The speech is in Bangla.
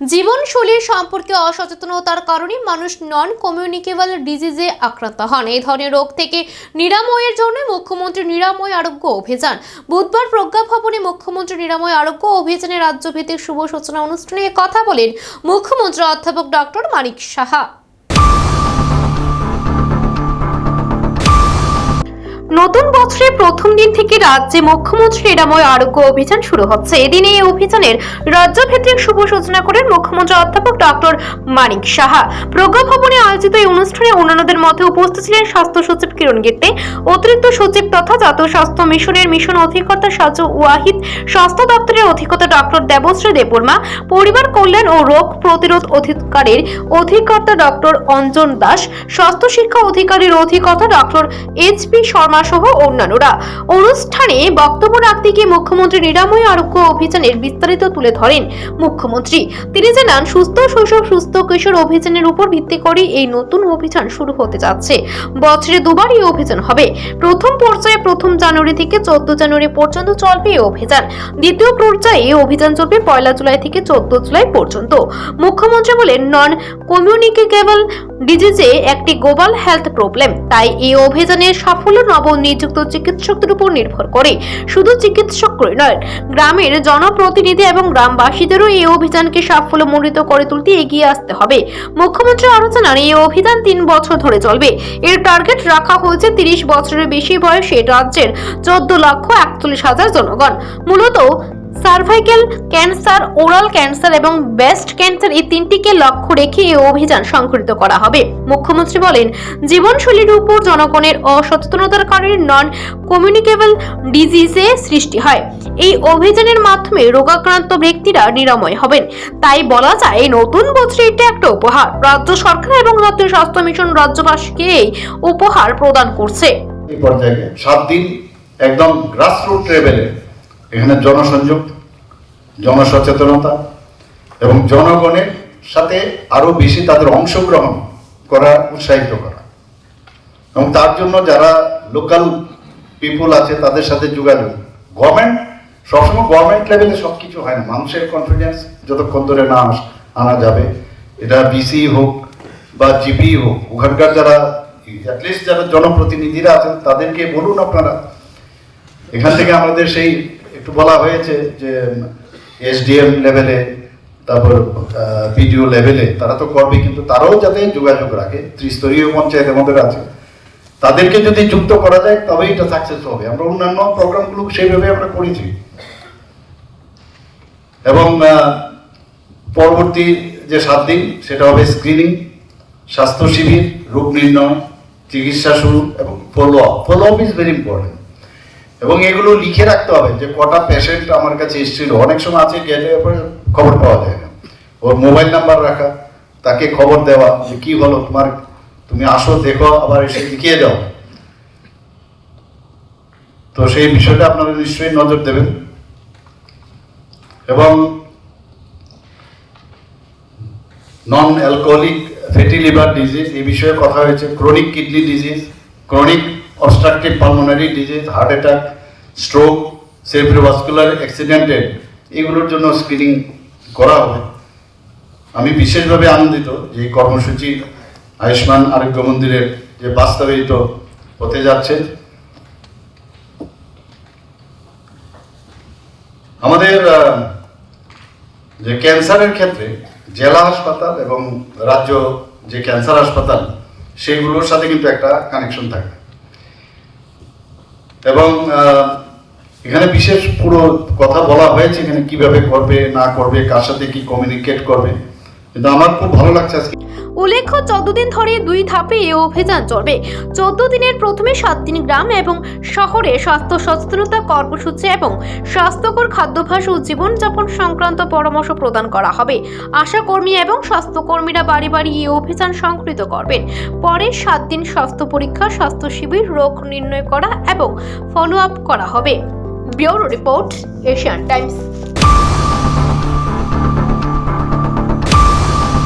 জীবনশৈলী সম্পর্কে অসচেতনতার কারণে মানুষ নন কমিউনিকেবল ডিজিজে আক্রান্ত হন। এই ধরনের রোগ থেকে নিরাময়ের জন্য মুখ্যমন্ত্রী নিরাময় আরোগ্য অভিযান। বুধবার প্রজ্ঞা ভবনে মুখ্যমন্ত্রী নিরাময় আরোগ্য অভিযানের রাজ্যভিত্তিক শুভ সূচনা অনুষ্ঠানে কথা বলেন মুখ্যমন্ত্রী অধ্যাপক ডক্টর মানিক সাহা। নতুন বছরের প্রথম দিন থেকে রাজ্যে মুখ্যমন্ত্রী নিরাময় আরোগ্য অভিযান শুরু হচ্ছে। এদিন এই অভিযানের রাজ্যভিত্তিক শুভ সূচনা করেন মুখ্যমন্ত্রী অধ্যাপক ডক্টর মানিক সাহা। প্রজ্ঞা ভবনে আয়োজিত এই অনুষ্ঠানে অন্যান্যদের মধ্যে উপস্থিত ছিলেন স্বাস্থ্য সচিব কিরণ গিত্তে অতিরিক্ত সচিব তথা জাতীয় স্বাস্থ্য মিশনের মিশন অধিকর্তা সাজু ওয়াহিদ, স্বাস্থ্য দপ্তরের অধিকর্তা ডক্টর দেবশ্রী দেববর্মা, পরিবার কল্যাণ ও রোগ প্রতিরোধ অধিকারের অধিকর্তা ডক্টর অঞ্জন দাস, স্বাস্থ্য শিক্ষা অধিকারের অধিকর্তা ডক্টর এইচ পি শর্মা সহ অন্যান্যরা। অনুষ্ঠানে বক্তব্য রাখতে গিয়ে মুখ্যমন্ত্রী নিরাময় আরোগ্য অভিযানের বিস্তারিত তুলে ধরেন মুখ্যমন্ত্রী। তিনি জানান, সুস্থ শৈশব, সুস্থ কিশোর অভিযানের উপর ভিত্তি করে এই নতুন অভিযান শুরু হতে যাচ্ছে। বছরে দুবার এই অভিযান হবে। প্রথম পর্যায়ে প্রথম জানুয়ারি থেকে চোদ্দ জানুয়ারি পর্যন্ত চলবে এই অভিযান। দ্বিতীয় পর্যায়ে অভিযান চলবে পয়লা জুলাই থেকে চোদ্দ জুলাই পর্যন্ত। মুখ্যমন্ত্রী বলেন নন কমিউনিকেবল ডিজিজে একটি গ্লোবাল হেলথ প্রবলেম তাই এই অভিযানের সাফল্য নবনিযুক্ত চিকিৎসকদের উপর নির্ভর করে। শুধু চিকিৎসকই নয়, গ্রামের জনপ্রতিনিধি এবং গ্রামবাসীদেরও এই অভিযানকে সাফল্যমণ্ডিত করে তুলতে এগিয়ে আসতে হবে। মুখ্যমন্ত্রী আরও জানান, এই অভিযান তিন বছর ধরে চলবে। এর টার্গেট রাখা হয়েছে তিরিশ বছরের বেশি বয়সে রাজ্যের চোদ্দ লক্ষ একচল্লিশ হাজার জনগণ। মূলত সার্ভাইকেল ক্যান্সার, ওরাল ক্যান্সার এবং ব্রেস্ট ক্যান্সার এই তিনটিকে লক্ষ্য রেখে এই অভিযান সংঘটিত করা হবে। মুখ্যমন্ত্রী বলেন, জীবনশৈলীর উপর জনগণের অসচেতনতার কারণে নন কমিউনিকেবল ডিজিজে সৃষ্টি হয়। এই অভিযানের মাধ্যমে রোগাক্রান্ত ব্যক্তিরা নিরাময় হবেন। তাই বলা যায়, এই নতুন বছরে এটা একটা উপহার। রাজ্য সরকার এবং জাতীয় স্বাস্থ্য মিশন রাজ্যবাসীকে এই উপহার প্রদান করছে। সাত দিন একদম গ্রাসরুট লেভেলে এখানে জনসংযোগ জনসচেতনতা এবং জনগণের সাথে আরও বেশি তাদের অংশগ্রহণ করা, উৎসাহিত করা। এবং তার জন্য যারা লোকাল পিপুল আছে, তাদের সাথে যোগাযোগ। গভর্নমেন্ট সবসময় গভর্নমেন্ট লেভেলে সব কিছু হয় না। মানুষের কনফিডেন্স যতক্ষণ ধরে না আনা যাবে, এটা বিসি হোক বা জিপি হোক, ওখানকার যারা অ্যাটলিস্ট যারা জনপ্রতিনিধিরা আছেন, তাদেরকে বলুন আপনারা। এখান থেকে আমাদের সেই, একটু বলা হয়েছে যে এসডিএম লেভেলে তারপর বিডিও লেভেলে তারা তো করবে, কিন্তু তারাও যাতে যোগাযোগ রাখে, ত্রিস্তরীয় পঞ্চায়েত আমাদের আছে। তাদেরকে যদি যুক্ত করা যায়, তবেই এটা সাকসেস হবে। আমরা অন্যান্য প্রোগ্রামগুলো সেইভাবে আমরা করেছি। এবং পরবর্তী যে সাত দিন, সেটা হবে স্ক্রিনিং স্বাস্থ্য শিবির, রোগ নির্ণয়, চিকিৎসা শুরু এবং follow up follow up is very important এবং এগুলো লিখে রাখতে হবে যে কটা পেশেন্ট আমার কাছে এসেছিল। অনেক সময় আছে গেলে খবর পাওয়া যায় না। ওর মোবাইল নাম্বার রাখা, তাকে খবর দেওয়া যে কি হলো, তোমার তুমি আসো, দেখো, আবার এসে লিখিয়ে যাও তো সেই বিষয়টা আপনারা নিশ্চয়ই নজর দেবেন। এবং non alcoholic fatty liver disease এই বিষয়ে কথা হয়েছে। Chronic kidney disease chronic obstructive pulmonary disease heart attack stroke cerebrovascular অ্যাক্সিডেন্টের এগুলোর জন্য স্ক্রিনিং করা হবে আমি বিশেষভাবে আনন্দিত যে এই কর্মসূচি আয়ুষ্মান আরোগ্য মন্দিরের যে বাস্তবায়িত হতে যাচ্ছে। আমাদের যে ক্যান্সারের ক্ষেত্রে জেলা হাসপাতাল এবং রাজ্য যে ক্যান্সার হাসপাতাল, সেগুলোর সাথে কিন্তু একটা কানেকশন থাকে। এবং এখানে বিশেষ পুরো কথা বলা হয়েছে এখানে কীভাবে করবে, না করবে, কার সাথে কি কমিউনিকেট করবে। কিন্তু আমার খুব ভালো লাগছে আজকে। উল্লেখ্য চোদ্দ দিন ধরে দুই ধাপে এই অভিযান চলবে। চোদ্দ দিনের প্রথমে সাত দিন গ্রাম এবং শহরে স্বাস্থ্য সচেতনতা কর্মসূচি এবং স্বাস্থ্যকর খাদ্যাভ্যাস ও জীবনযাপন সংক্রান্ত পরামর্শ প্রদান করা হবে। আশাকর্মী এবং স্বাস্থ্যকর্মীরা বাড়ি বাড়ি এই অভিযান সংগঠিত করবেন। পরে সাত দিন স্বাস্থ্য পরীক্ষা, স্বাস্থ্য শিবির, রোগ নির্ণয় করা এবং ফলো আপ করা হবে। Bureau report, Asian Times.